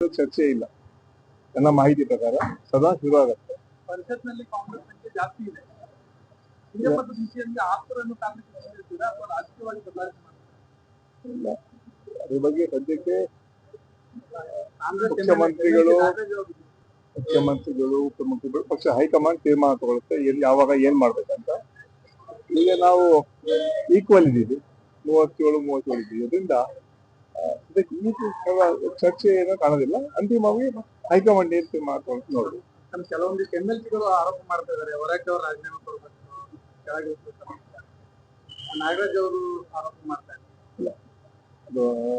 ಚರ್ಚೆ ಇಲ್ಲ. ನನ್ನ ಮಾಹಿತಿ ಪ್ರಕಾರ ಸದಾ ಶುರು ಆಗುತ್ತೆ ಪರಿಷತ್ನಲ್ಲಿ ಕಾಂಗ್ರೆಸ್ ಸಂಖ್ಯೆ ಜಾಸ್ತಿ ಇದೆ. ಸಿಎಂ ದಿಶೆಯಲ್ಲಿ ಆಪ್ತರನ್ನು ಕಾಂಗ್ರೆಸ್ ಹೊಂದಿರ್ತೀರಾ ಅಥವಾ ರಾಜಕೀಯವಾಗಿ ಬದಲಾವಣೆ ಇಲ್ಲ. ಅದ್ರ ಬಗ್ಗೆ ಸದ್ಯಕ್ಕೆ ಮುಖ್ಯಮಂತ್ರಿಗಳು ಮುಖ್ಯಮಂತ್ರಿಗಳು ಉಪಮುಖ್ಯಮಂತ್ರಿಗಳು ಪಕ್ಷ ಹೈಕಮಾಂಡ್ ತೀರ್ಮಾನ ತಗೊಳುತ್ತೆ ಎಲ್ಲಿ ಯಾವಾಗ ಏನ್ ಮಾಡ್ಬೇಕಂತ. ಈಗ ನಾವು ಈಕ್ವಲ್ ಇದ್ದೀವಿ. ಮೂವತ್ತೇಳು ಮೂವತ್ತೇಳು ಇದ್ದೀವಿ. ಅದರಿಂದ ಇದಕ್ಕೆ ಈ ತರ ಚರ್ಚೆ ಏನೋ ಕಾಣೋದಿಲ್ಲ. ಅಂತಿಮವಾಗಿ ಹೈಕಮಾಂಡ್ ಏನ್ ತೀರ್ಮಾನ ನೋಡುದು ನಮ್ ನಮ್ಮ ಕೆಲವೊಂದಿಷ್ಟು ಎಂ ಎಲ್ ಸಿಗಳು ಆರೋಪ ಮಾಡ್ತಾ ಇದ್ದಾರೆ ಹೊರಕ್ಕೆ ಅವರು ರಾಜೀನಾಮೆ ಕೊಡ್ಬೇಕು ನಾಗರಾಜ್ ಅವರು ಆರೋಪ ಮಾಡ್ತಾ ಇದ್ದಾರೆ. ಅದು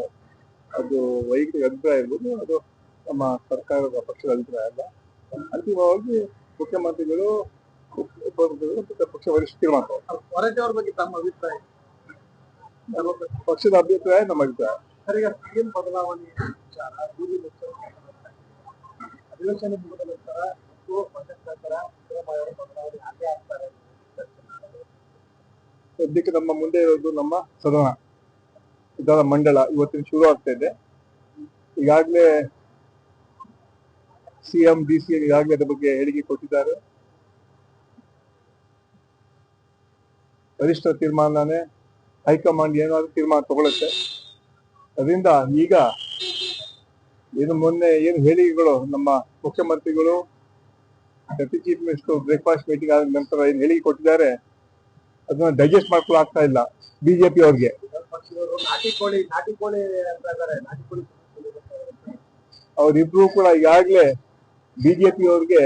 ಅದು ವೈಯಕ್ತಿಕ ಅಭಿಪ್ರಾಯ ಇರ್ಬೋದು. ಅದು ನಮ್ಮ ಸರ್ಕಾರದ ಪಕ್ಷದ ಅಭಿಪ್ರಾಯ ಅಲ್ಲ. ಅಂತಿಮವಾಗಿ ಮುಖ್ಯಮಂತ್ರಿಗಳು ಉಪ- ಉಪಮುಖ್ಯಮಂತ್ರಿಗಳು ಪಕ್ಷ ವರಿಷ್ಠ ತೀರ್ಮಾನ. ಹೊರಗೆ ಅವ್ರ ಬಗ್ಗೆ ತಮ್ಮ ಅಭಿಪ್ರಾಯ? ಪಕ್ಷದ ಅಭಿಪ್ರಾಯ ನಮ್ಮ ಅಭಿಪ್ರಾಯ. ಸರ್, ಈಗ ಸಿಎಂ ಬದಲಾವಣೆ ವಿಚಾರ ಅಧಿವೇಶನ ಮುಗಿದ ನಂತರ ನಂತರ ಸಿದ್ದರಾಮಯ್ಯ ಬದಲಾವಣೆ ಹಾಗೆ ಆಗ್ತಾರೆ ಸದ್ಯಕ್ಕೆ ನಮ್ಮ ಮುಂದೆ ಇರೋದು ನಮ್ಮ ಸದನ ಸದನ ಮಂಡಳ ಇವತ್ತಿನ ಶುರು ಆಗ್ತಾ ಇದೆ. ಈಗಾಗಲೇ ಸಿಎಂ ಡಿ ಸಿ ಈಗಾಗಲೇ ಅದ್ರ ಬಗ್ಗೆ ಹೇಳಿಕೆ ಕೊಟ್ಟಿದ್ದಾರೆ. ವರಿಷ್ಠ ತೀರ್ಮಾನನೇ ಹೈಕಮಾಂಡ್ ಏನಾದ್ರು ತೀರ್ಮಾನ ತಗೊಳುತ್ತೆ. ಅದರಿಂದ ಈಗ ಏನು ಮೊನ್ನೆ ಏನು ಹೇಳಿಕೆಗಳು ನಮ್ಮ ಮುಖ್ಯಮಂತ್ರಿಗಳು deputy chief minister breakfast meeting ಆದ ನಂತರ ಏನು ಹೇಳಿಕೆ ಕೊಟ್ಟಿದ್ದಾರೆ ಅದನ್ನ ಡೈಜೆಸ್ಟ್ ಮಾಡ್ಕೊಳ್ಳೋ ಆಗ್ತಾ ಇಲ್ಲ ಬಿಜೆಪಿ ಅವ್ರಿಗೆ ಅವರಿಬ್ರು ನಾಟಿ ಕೋಳಿ ನಾಟಿ ಕೋಳಿ ಅಂತ ಇದ್ದಾರೆ ನಾಟಿ ಕೋಳಿ ಅವ್ರಿಬ್ರು ಕೂಡ ಈಗಾಗಲೇ ಬಿಜೆಪಿ ಅವ್ರಿಗೆ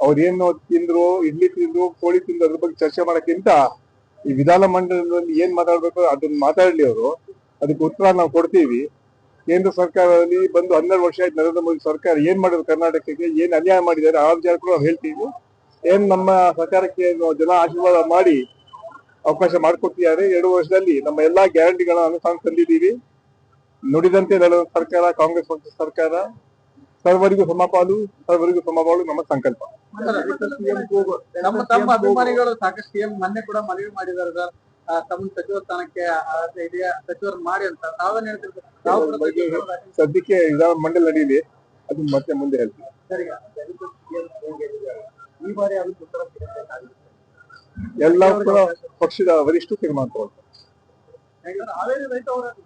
ಅವ್ರೇನು ತಿಂದ್ರು ಇಡ್ಲಿ ತಿಂದ್ರು ಕೋಳಿ ತಿಂದ್ರು ಅದ್ರ ಬಗ್ಗೆ ಚರ್ಚೆ ಮಾಡೋಕ್ಕಿಂತ ಈ ವಿಧಾನ ಮಂಡಲದಲ್ಲಿ ಏನ್ ಮಾತಾಡ್ಬೇಕು ಅದನ್ನ ಮಾತಾಡ್ಲಿ ಅವರು. ಅದಕ್ಕೆ ಉತ್ತರ ನಾವು ಕೊಡ್ತೀವಿ. ಕೇಂದ್ರ ಸರ್ಕಾರದಲ್ಲಿ ಬಂದು ಹನ್ನೆರಡು ವರ್ಷ ಆಯ್ತು ನರೇಂದ್ರ ಮೋದಿ ಸರ್ಕಾರ ಏನ್ ಮಾಡಿದ್ರು ಕರ್ನಾಟಕಕ್ಕೆ, ಏನ್ ಅನ್ಯಾಯ ಮಾಡಿದ್ದಾರೆ, ಆ ವಿಚಾರ ಕೂಡ ಹೇಳ್ತೀವಿ. ಏನ್ ನಮ್ಮ ಸರ್ಕಾರಕ್ಕೆ ಜನ ಆಶೀರ್ವಾದ ಮಾಡಿ ಅವಕಾಶ ಮಾಡಿಕೊಟ್ಟಿದ್ದಾರೆ. ಎರಡು ವರ್ಷದಲ್ಲಿ ನಮ್ಮ ಎಲ್ಲಾ ಗ್ಯಾರಂಟಿಗಳ ಅನುಷ್ಠಾನ ತಂದಿದ್ದೀವಿ. ನುಡಿದಂತೆ ನಡೆದ ಸರ್ಕಾರ, ಕಾಂಗ್ರೆಸ್ ಪಕ್ಷದ ಸರ್ಕಾರ, ಸರ್ವರಿಗೂ ಸಮಪಾಲು ಸರ್ವರಿಗೂ ಸಮಪಾಲು ನಮ್ಮ ಸಂಕಲ್ಪ. ನಮ್ಮ ತಮ್ಮ ಸಾಕಷ್ಟು ಮೊನ್ನೆ ಕೂಡ ಮನವಿ ಮಾಡಿದ್ದಾರೆ ಸರ್. ತಮ್ಮ ಸಚಿವ ಸ್ಥಾನಕ್ಕೆ ಸಚಿವರು ಮಾಡಿ ಅಂತ ತಾವೇನ್ ಹೇಳ್ತಿರ್ತೀರಿ ಸದ್ಯಕ್ಕೆ ವಿಧಾನ ಮಂಡಲ ನಡೀಲಿ ಅದು ಮತ್ತೆ ಮುಂದೆ ಹೇಳ್ತೀವಿ. ಈ ಬಾರಿ ಅದಕ್ಕೆ ಉತ್ತರ ಸಿಗಬೇಕಾಗಿದೆ ಎಲ್ಲ ಕೂಡ ಪಕ್ಷದ ವರಿಷ್ಠ ತೀರ್ಮಾನ ತಗೊಳ್ತಾರೆ. ಹಾವೇರಿ ರೈತ ಹೋರಾಟ